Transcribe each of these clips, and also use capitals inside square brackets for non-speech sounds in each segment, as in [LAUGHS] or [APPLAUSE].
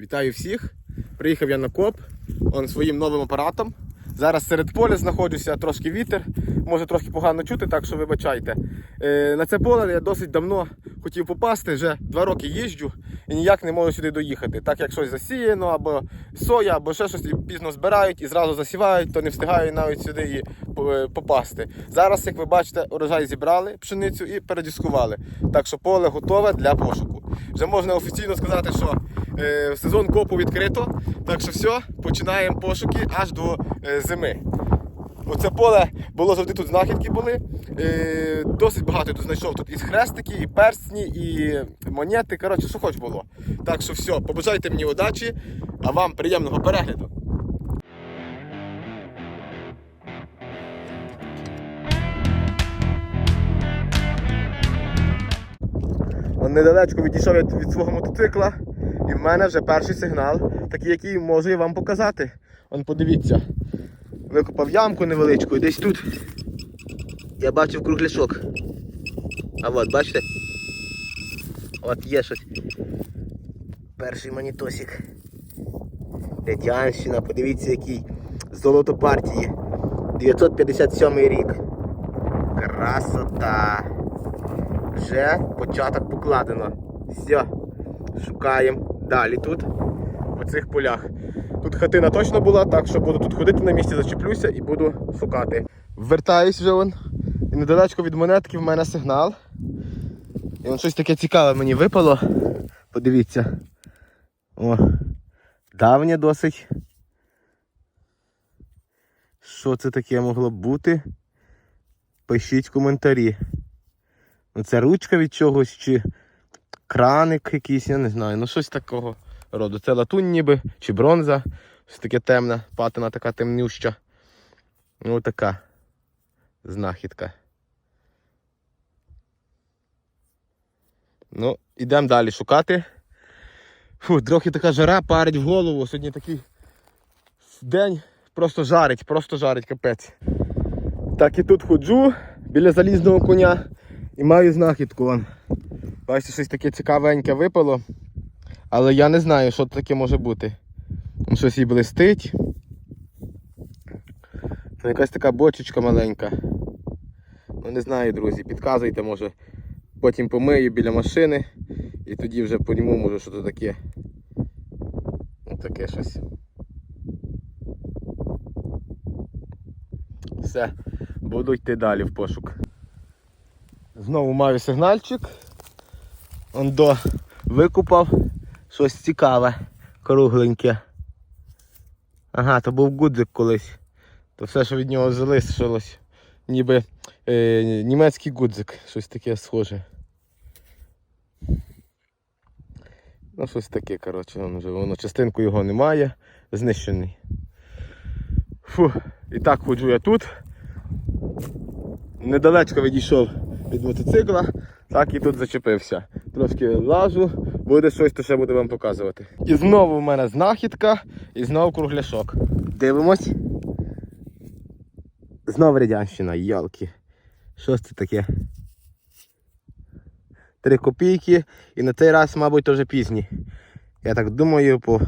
Вітаю всіх! Приїхав я на коп он своїм новим апаратом. Зараз серед поля знаходжуся, трошки вітер, може трошки погано чути, так що вибачайте. Е, на це поле я досить давно хотів попасти, вже два роки їжджу і ніяк не можу сюди доїхати. Так як щось засіяно, або соя, або ще щось і пізно збирають і зразу засівають, то не встигаю навіть сюди її е, попасти. Зараз, як ви бачите, урожай зібрали пшеницю і передіскували. Так що поле готове для пошуку. Вже можна офіційно сказати, що е, сезон копу відкрито. Так що все, починаємо пошуки аж до е, зими. Оце поле було завжди тут знахідки були. Е, досить багато тут знайшов тут і хрестики, і перстні, і монети. Коротше, що хоч було. Так що все, побажайте мені удачі, а вам приємного перегляду. Недалечко відійшов я від свого мотоцикла, і в мене вже перший сигнал, такий, який можу я вам показати. Он подивіться. Викопав ямку невеличку і десь тут. Я бачив кругляшок. А от, бачите? От є щось. Перший монітосик. Радянщина, подивіться який. Золото партії. 957 рік. Красота. Вже початок покладено. Все. Шукаємо далі тут, по цих полях. Хатина точно була, так що буду тут ходити на місці, зачеплюся і буду шукати. Вертаюсь вже вон. І недалечко від монетки в мене сигнал. І вон щось таке цікаве мені випало. Подивіться. О, давнє досить. Що це таке могло б бути? Пишіть коментарі. Ну, це ручка від чогось чи краник якийсь, я не знаю. Ну щось такого роду. Це латунь ніби чи бронза. Щось таке темне, патина така темнюща. Ну така знахідка. Ну, ідемо далі шукати. Фу, трохи така жара парить в голову. Сьогодні такий день просто жарить, просто жарить капець. Так і тут ходжу біля залізного коня і маю знахідку. Бачите, щось таке цікавеньке випало. Але я не знаю, що таке може бути. Щось їй блистить. Ну, якась така бочечка маленька. Ну не знаю, друзі, підказуйте, може. Потім помию біля машини і тоді вже поніму, може, що це таке. Ось таке щось. Все, буду йти далі в пошук. Знову маю сигнальчик. Он до викупав щось цікаве, кругленьке. Ага, то був гудзик колись. То все, що від нього залишилось, ніби е, німецький гудзик, щось таке схоже. Ну, щось таке, коротше, воно воно частинку його немає, знищений. Фу, і так ходжу я тут. Недалечко відійшов від мотоцикла, так і тут зачепився. Трошки лажу, буде щось, то ще буду вам показувати. І знову в мене знахідка, і знову кругляшок. Дивимось. Знову радянщина, ялки. Що це таке? Три копійки і на цей раз, мабуть, вже пізні. Я так думаю, по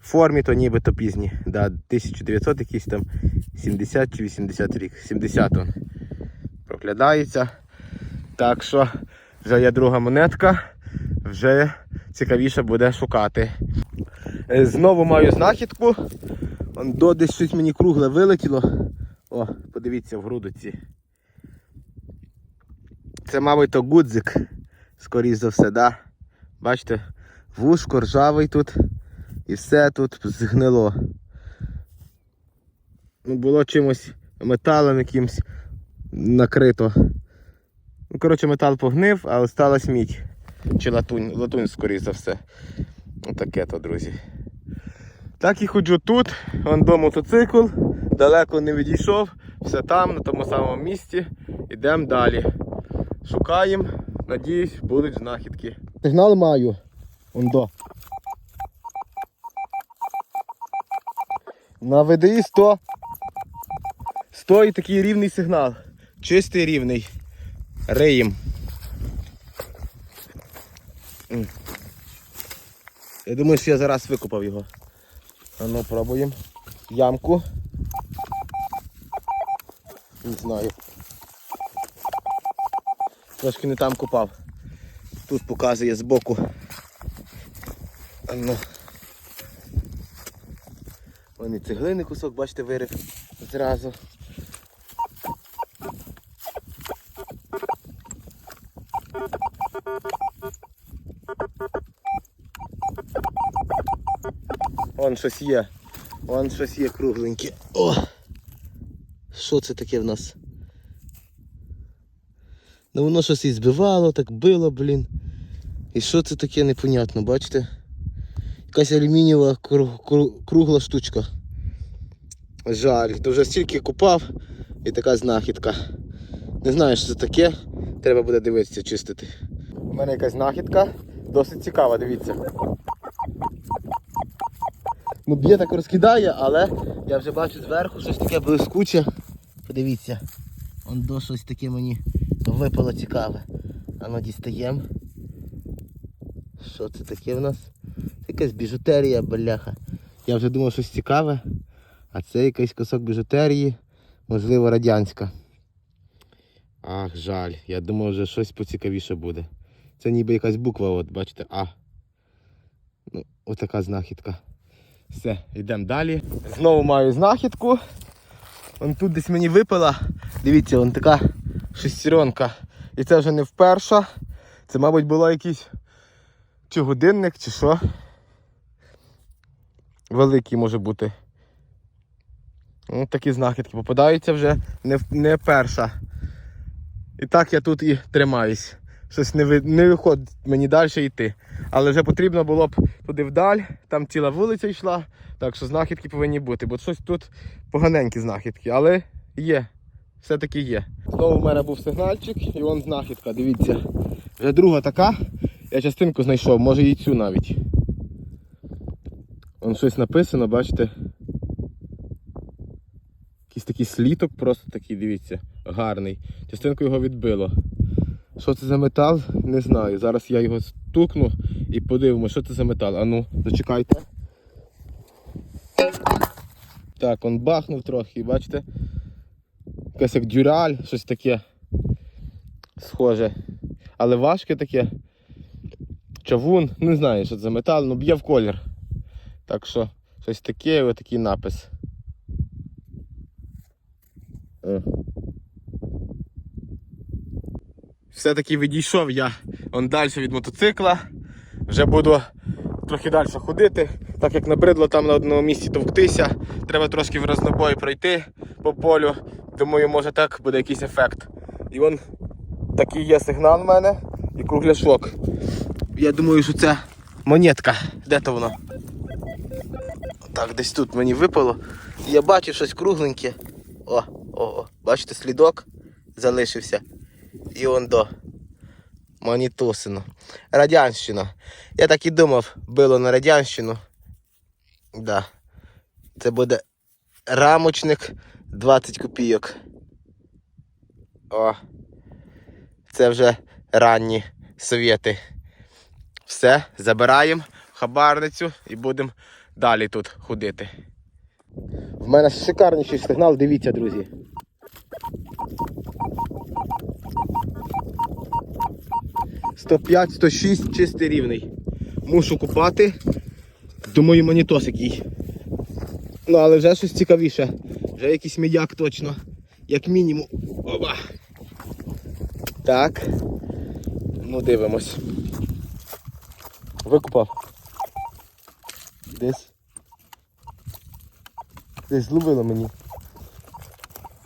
формі то нібито пізні. Да, 1900 якийсь там 70 чи 80 рік. 70 он проглядається. Так що вже є друга монетка, вже цікавіше буде шукати. Е, Знову маю знахідку. До десь щось мені кругле вилетіло. О, подивіться в грудоці. Це, мабуть, то гудзик, скоріш за все, да? Бачите, вушко ржавий тут і все тут згнило. Ну, було чимось металом якимось накрито. Ну, коротше, метал погнив, а осталась мідь. Чи латунь, латунь, скоріш за все. Отаке то, друзі. Так і ходжу тут, вон до мотоцикл, далеко не відійшов, все там, на тому самому місці. Йдемо далі. Шукаємо, надіюсь, будуть знахідки. Сигнал маю. Вон до. На ВДІ 100. 100 і такий рівний сигнал. Чистий рівний. Риєм. Я думаю, що я зараз викопав його. А ну пробуємо. Ямку. Не знаю. Трошки не там купав. Тут показує збоку. А ну. Вон цеглини кусок, бачите, вирив зразу. Вон щось є. Вон щось є кругленьке. О! Що це таке в нас? Ну воно щось і збивало, так било, блін. І що це таке непонятно, бачите? Якась алюмінієва кру- кру- кругла штучка. Жаль, то вже стільки купав і така знахідка. Не знаю, що це таке. Треба буде дивитися, чистити. У мене якась знахідка, досить цікава, дивіться. Ну, б'є так розкидає, але я вже бачу зверху щось таке блискуче. Подивіться. Он до щось таке мені випало цікаве. Ану дістаємо. Що це таке в нас? Якась біжутерія, бляха. Я вже думав щось цікаве, а це якийсь кусок біжутерії, можливо, радянська. Ах, жаль. Я думав, вже щось поцікавіше буде. Це ніби якась буква, от, бачите, А. Ну, отака знахідка. Все, йдемо далі. Знову маю знахідку. Вон тут десь мені випала. Дивіться, вон така шестеренка. І це вже не вперше. Це, мабуть, було якийсь чи годинник, чи що. Великий може бути. Ну, такі знахідки попадаються вже не, не перша. І так я тут і тримаюсь. Щось не, ви- не виходить мені далі йти. Але вже потрібно було б туди вдаль, там ціла вулиця йшла, так що знахідки повинні бути. Бо щось тут поганенькі знахідки, але є. Все-таки є. Знову в мене був сигнальчик і вон знахідка, дивіться. Вже друга така. Я частинку знайшов, може і цю навіть. Вон щось написано, бачите. Якийсь такий сліток, просто такий, дивіться, гарний. Частинку його відбило. Що це за метал? Не знаю. Зараз я його стукну і подивимося, що це за метал. Ану, зачекайте. Так, он бахнув трохи, бачите? Якась як дюраль, щось таке схоже. Але важке таке. Чавун, не знаю, що це за метал, ну б'є в колір. Так що щось таке, і отакий напис. Все-таки відійшов я он далі від мотоцикла. Вже буду трохи далі ходити, так як набридло там на одному місці товктися. Треба трошки в рознобой пройти по полю. Думаю, може так буде якийсь ефект. І вон такий є сигнал в мене і кругляшок. Я думаю, що це монетка. Де то воно? Так, десь тут мені випало. Я бачив щось кругленьке. О, о, о, бачите, слідок залишився. І он до. Монітосину. Радянщина. Я так і думав, било на радянщину. Да. Це буде рамочник 20 копійок. О. Це вже ранні совєти. Все, забираємо хабарницю і будемо далі тут ходити. В мене шикарніший сигнал, дивіться, друзі. Сто п'ять, сто шість, чистий рівний. Мушу купати. Думаю, монітос який. Ну, але вже щось цікавіше. Вже якийсь медяк точно. Як мінімум. Оба. Так. Ну, дивимось. Викупав. Десь. Десь зловило мені.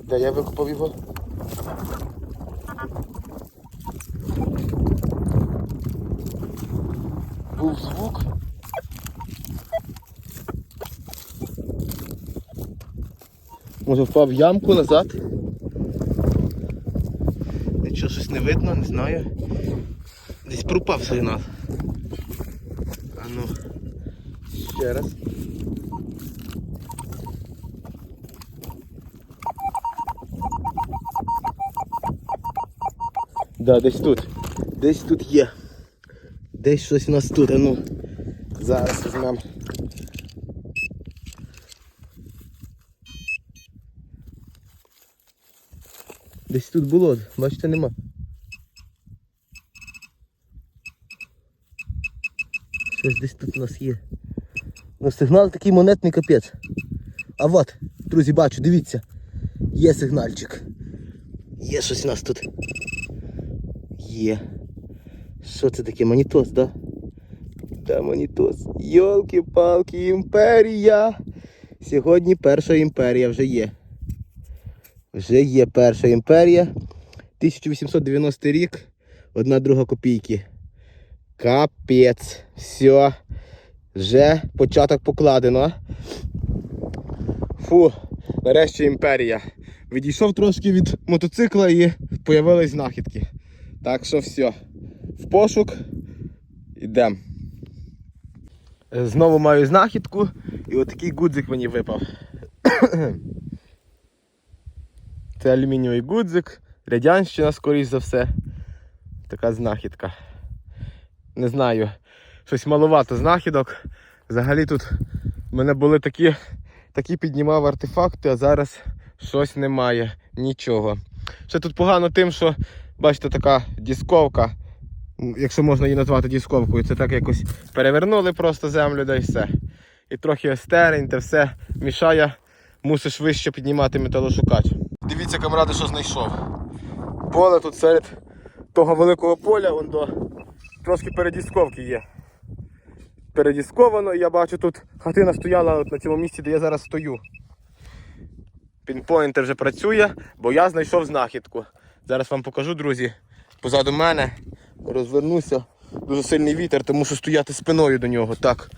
Де я викупав його? Був звук. Може впав в ямку назад. Нічого щось не видно, не знаю. Десь пропав сигнал. А ну, ще раз. Да, десь тут. Десь тут є. Десь щось у нас тут, а ну. Зараз візьмемо. Десь тут було, бачите, нема. Щось десь тут у нас є. Ну, сигнал такий монетний капець. А от, друзі, бачу, дивіться. Є сигнальчик. Є щось у нас тут. Є. Що це таке? Монітос, да? Та монітос. Йолки-палки, імперія. Сьогодні перша імперія вже є. Вже є перша імперія. 1890 рік. Одна друга копійки. Капець. Все. Вже початок покладено. Фу, нарешті імперія. Відійшов трошки від мотоцикла і появились знахідки. Так що все. В пошук. Ідемо. Знову маю знахідку і отакий гудзик мені випав. Це алюмінієвий гудзик, радянщина, скоріш за все. Така знахідка. Не знаю, щось маловато знахідок. Взагалі тут в мене були такі, такі піднімав артефакти, а зараз щось немає, нічого. Ще тут погано тим, що, бачите, така дісковка, якщо можна її назвати дісковкою, це так якось перевернули просто землю, да і все. І трохи стерень, те все мішає, мусиш вище піднімати металошукач. Дивіться, камради, що знайшов. Поле тут серед того великого поля, вон до трошки передісковки є. Передісковано, і я бачу тут хатина стояла от на цьому місці, де я зараз стою. Пінпойнтер вже працює, бо я знайшов знахідку. Зараз вам покажу, друзі. Позаду мене розвернуся. Дуже сильний вітер, тому що стояти спиною до нього. Так.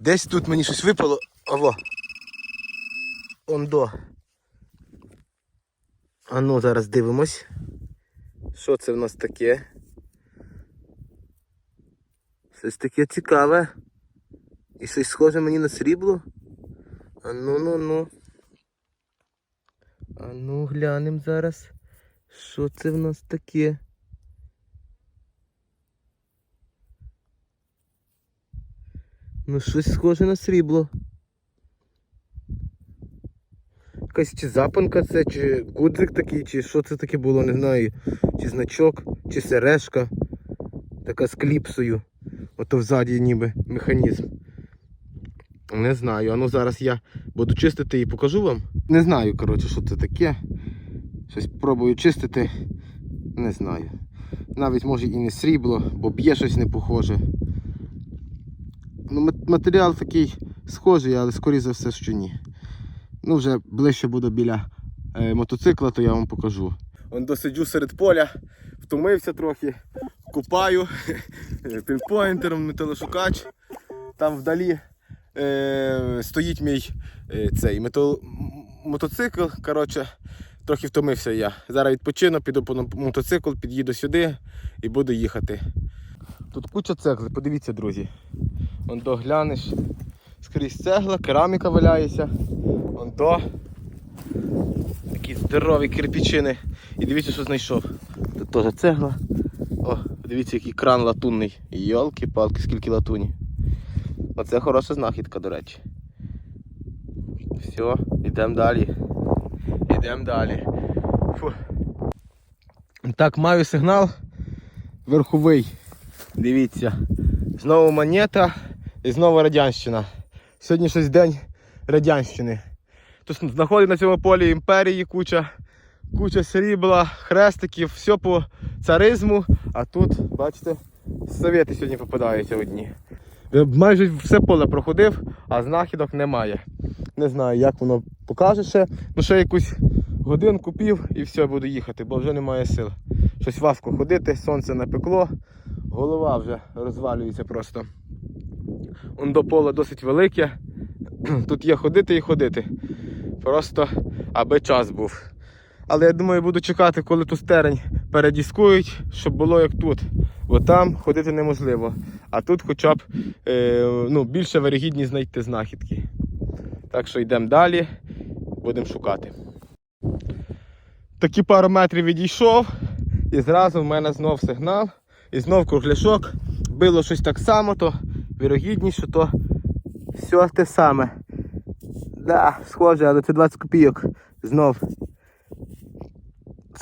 Десь тут мені щось випало. Аво. Ондо. А ну, зараз дивимось. Що це в нас таке? Щось таке цікаве. І щось схоже мені на срібло. А ну ну ну. А ну глянемо зараз. Що це в нас таке? Ну щось схоже на срібло. Якась чи запанка це, чи гудзик такий, чи що це таке було, не знаю. Чи значок, чи сережка. Така з кліпсою. Ото взаді ніби механізм. Не знаю. А ну зараз я буду чистити і покажу вам. Не знаю, коротше, що це таке. Щось пробую чистити. Не знаю. Навіть може і не срібло, бо б'є щось не похоже. Ну, матеріал такий схожий, але скоріше за все, що ні. Ну, вже ближче буду біля е, мотоцикла, то я вам покажу. Он досиджу серед поля, втомився трохи, купаю [LAUGHS] пінпойнтером, металошукач. Там вдалі е, стоїть мій е, цей метал, мотоцикл. Коротше, трохи втомився я. Зараз відпочину, піду по мотоцикл, під'їду сюди і буду їхати. Тут куча цегли, подивіться, друзі. Вон до глянеш. Скрізь цегла, кераміка валяється. Вон до. Такі здорові кирпичини. І дивіться, що знайшов. Тут теж цегла. О, дивіться, який кран латунний. Йолки-палки, скільки латуні. Оце хороша знахідка, до речі. Все, йдемо далі. Йдемо далі. Фу. Так, маю сигнал верховий. Дивіться. Знову монета і знову радянщина. Сьогодні щось день радянщини. Тут знаходить на цьому полі імперії куча, куча срібла, хрестиків, все по царизму, а тут, бачите, совєти сьогодні попадаються одні. Майже все поле проходив, а знахідок немає. Не знаю, як воно покаже ще. Ну ще якусь годинку пів і все, буду їхати, бо вже немає сил. Щось важко ходити, сонце напекло, голова вже розвалюється просто. Он до поля досить велике. [CLEARS THROAT] Тут є ходити і ходити. Просто аби час був. Але я думаю, буду чекати, коли ту стерень передіскують, щоб було як тут. Бо там ходити неможливо. А тут хоча б е, ну, більше вирогідність знайти знахідки. Так що йдемо далі, будемо шукати. Такі пару метрів відійшов, і зразу в мене знов сигнал, і знов кругляшок. Било щось так само, то вірогідність, що то все те саме. Да, схоже, але це 20 копійок. Знов.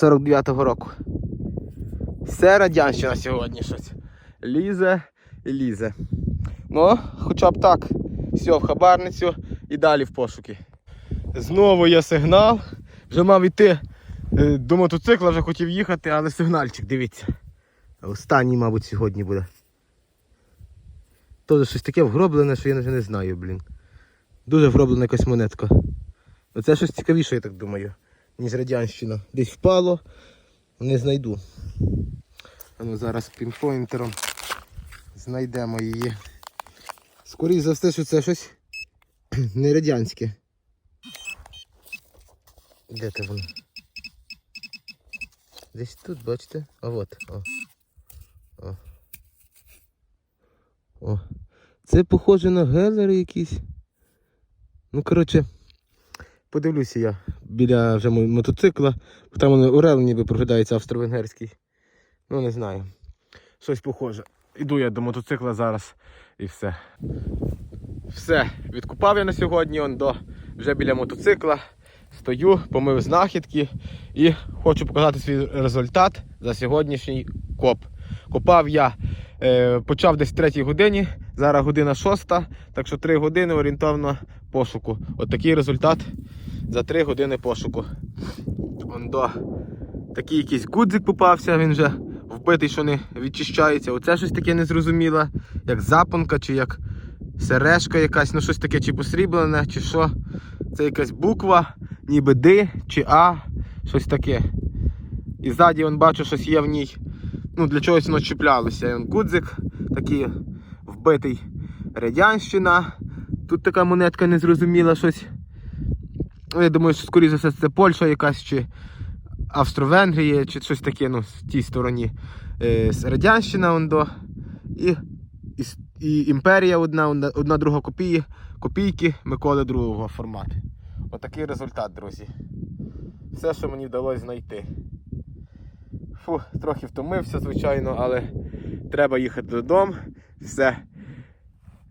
49-го року. Все радянщина сьогодні щось. Лізе і лізе. Ну, хоча б так. Все, в хабарницю і далі в пошуки. Знову є сигнал. Вже мав йти е, до мотоцикла, вже хотів їхати, але сигнальчик, дивіться. Останній, мабуть, сьогодні буде. Тоже щось таке вгроблене, що я вже не знаю, блін. Дуже вгроблена якась монетка. Оце щось цікавіше, я так думаю, ніж радянщина. Десь впало, не знайду. А ну зараз пінпойнтером знайдемо її. Скоріше за все, що це щось [CLEARS THROAT] не радянське. Де це воно? Десь тут, бачите? А от. О. О. О. Це похоже на гелери якісь. Ну, коротше, подивлюся я біля вже мотоцикла. Там Орел ніби проглядається австро-венгерський. Ну, не знаю. Щось похоже. Іду я до мотоцикла зараз і все. Все, відкупав я на сьогодні, он до вже біля мотоцикла. Стою, помив знахідки і хочу показати свій результат за сьогоднішній коп. Копав я, е, почав десь в 3 годині, зараз година 6, так що 3 години орієнтовно пошуку. От такий результат за 3 години пошуку. Он до такий якийсь гудзик попався, він вже вбитий, що не відчищається. Оце щось таке незрозуміле, як запонка чи як сережка якась, ну щось таке, чи посріблене, чи що. Це якась буква, ніби Д чи А, щось таке. І ззаді он бачу, щось є в ній. Ну, для чогось воно чіплялося. Он гудзик такий вбитий радянщина. Тут така монетка незрозуміла щось. Ну, я думаю, що скоріше за все це Польща якась чи Австро-Венгрія, чи щось таке, ну, в тій стороні. Е, радянщина он до. І, і, і імперія одна, одна, друга копії, копійки Миколи другого формат. Отакий результат, друзі. Все, що мені вдалося знайти. Фу, трохи втомився, звичайно, але треба їхати додому. Все.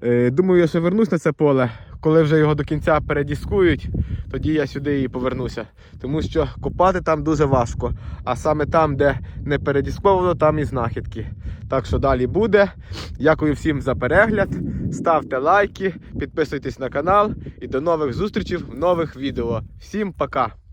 Е, думаю, я ще вернусь на це поле. Коли вже його до кінця передіскують, тоді я сюди і повернуся. Тому що копати там дуже важко. А саме там, де не передісковано, там і знахідки. Так що далі буде. Дякую всім за перегляд. Ставте лайки, підписуйтесь на канал і до нових зустрічей в нових відео. Всім пока!